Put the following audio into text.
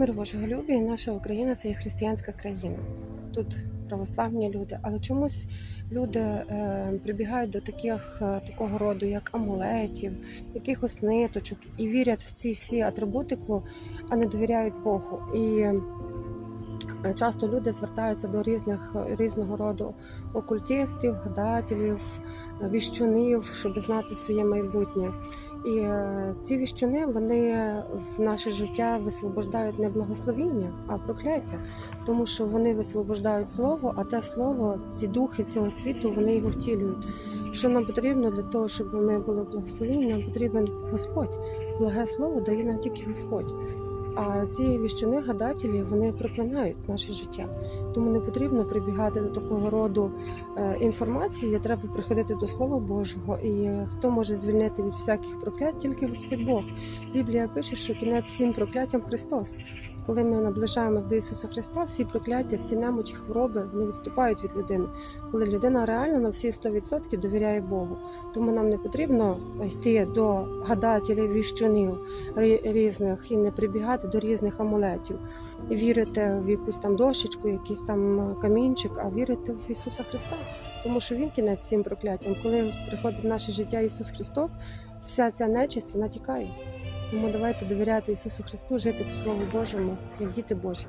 Мир Божого любі, наша Україна це є християнська країна. Тут православні люди, але чомусь люди е, прибігають до таких е, такого роду, як амулетів, якихось ниточок, і вірять в ці всі атрибутику, а не довіряють Богу. І часто люди звертаються до різних різного роду окультистів, гадателів, віщунів, щоб знати своє майбутнє. І е, ці віщуни вони в наше життя висвобождають не благословіння, а прокляття, тому що вони висвобождають слово, а те слово, ці духи цього світу, вони його втілюють. Що нам потрібно для того, щоб ми були благословені, нам потрібен Господь. Благе слово дає нам тільки Господь. А ці віщуни, гадателі, вони проклинають наше життя. Тому не потрібно прибігати до такого роду е, інформації. Треба приходити до Слова Божого. І е, хто може звільнити від всяких проклять, тільки Господь Бог. Біблія пише, що кінець всім прокляттям Христос. Коли ми наближаємось до Ісуса Христа, всі прокляття, всі немочі, хвороби вони відступають від людини. Коли людина реально на всі 100% довіряє Богу. Тому нам не потрібно йти до гадателів, віщунів різних і не прибігати до різних амулетів, вірити в якусь там дощечку, якийсь там камінчик, а вірити в Ісуса Христа. Тому що Він кінець всім прокляттям. Коли приходить в наше життя Ісус Христос, вся ця нечисть вона тікає. Тому давайте довіряти Ісусу Христу, жити по Слову Божому, як діти Божі.